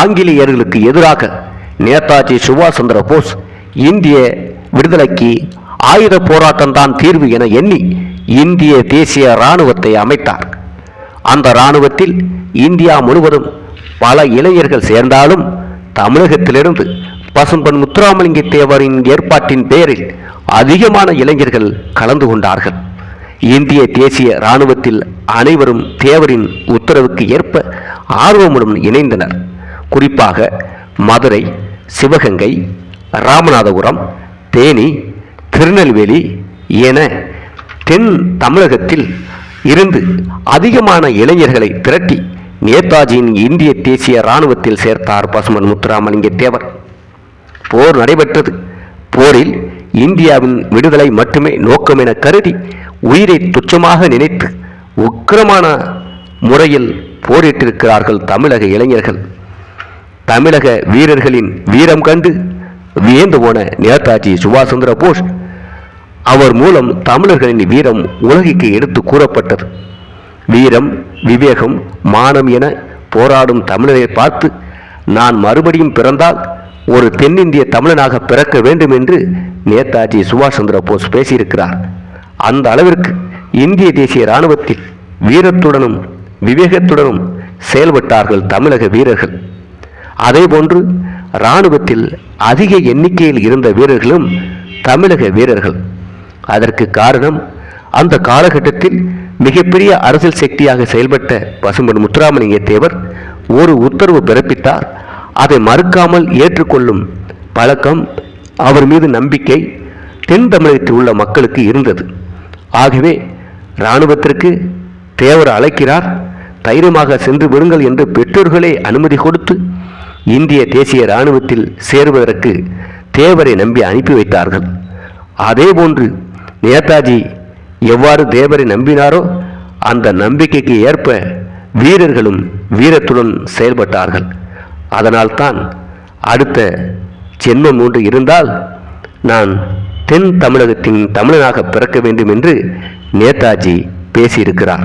ஆங்கிலேயர்களுக்கு எதிராக நேதாஜி சுபாஷ் சந்திர போஸ் இந்திய விடுதலைக்கு ஆயுத போராட்டம்தான் தீர்வு என எண்ணி இந்திய தேசிய இராணுவத்தை அமைத்தார். அந்த இராணுவத்தில் இந்தியா முழுவதும் பல இளைஞர்கள் சேர்ந்தாலும் தமிழகத்திலிருந்து பசும்பன் முத்துராமலிங்க தேவரின் ஏற்பாட்டின் பேரில் அதிகமான இளைஞர்கள் கலந்து கொண்டார்கள். இந்திய தேசிய இராணுவத்தில் அனைவரும் தேவரின் உத்தரவுக்கு ஏற்ப ஆர்வமுடன் இணைந்தனர். குறிப்பாக மதுரை சிவகங்கை ராமநாதபுரம் தேனி திருநெல்வேலி என தென் தமிழகத்தில் இருந்து அதிகமான இளைஞர்களை திரட்டி நேதாஜியின் இந்திய தேசிய இராணுவத்தில் சேர்த்தார் பசுமன் முத்துராமலிங்க தேவர். போர் நடைபெற்றது. போரில் இந்தியாவின் விடுதலை மட்டுமே நோக்கம் என கருதி உயிரை துச்சமாக நினைத்து உக்கிரமான முறையில் போரிட்டிருக்கிறார்கள் தமிழக இளைஞர்கள். தமிழக வீரர்களின் வீரம் கண்டு வியந்து போன நேதாஜி சுபாஷ் சந்திர போஸ் அவர் மூலம் தமிழர்களின் வீரம் உலகிற்கு எடுத்து கூறப்பட்டது. வீரம் விவேகம் மானம் என போராடும் தமிழரை பார்த்து நான் மறுபடியும் பிறந்தால் ஒரு தென்னிந்திய தமிழனாக பிறக்க வேண்டும் என்று நேதாஜி சுபாஷ் சந்திர போஸ் பேசியிருக்கிறார். அந்த அளவிற்கு இந்திய தேசிய இராணுவத்தில் வீரத்துடனும் விவேகத்துடனும் செயல்பட்டார்கள் தமிழக வீரர்கள். அதேபோன்று இராணுவத்தில் அதிக எண்ணிக்கையில் இருந்த வீரர்களும் தமிழக வீரர்கள். அதற்கு காரணம் அந்த காலகட்டத்தில் மிகப்பெரிய அரசியல் சக்தியாக செயல்பட்ட பசும்பன் முத்துராமலிங்க தேவர் ஒரு உத்தரவு பிறப்பித்தார். அதை மறுக்காமல் ஏற்றுக்கொள்ளும் பழக்கம் அவர் மீது நம்பிக்கை தென் தமிழகத்தில் உள்ள மக்களுக்கு இருந்தது. ஆகவே இராணுவத்திற்கு தேவர் அழைக்கிறார். தைரியமாக சென்று விடுங்கள் என்று பெற்றோர்களே அனுமதி கொடுத்து இந்திய தேசிய இராணுவத்தில் சேருவதற்கு தேவரை நம்பி அனுப்பி வைத்தார்கள். அதேபோன்று நேதாஜி எவ்வாறு தேவரை நம்பினாரோ அந்த நம்பிக்கைக்கு ஏற்ப வீரர்களும் வீரத்துடன் செயல்பட்டார்கள். அதனால்தான் அடுத்த ஜென்மம் ஒன்று இருந்தால் நான் தென் தமிழகத்தின் தமிழனாக பிறக்க வேண்டும் என்று நேதாஜி பேசியிருக்கிறார்.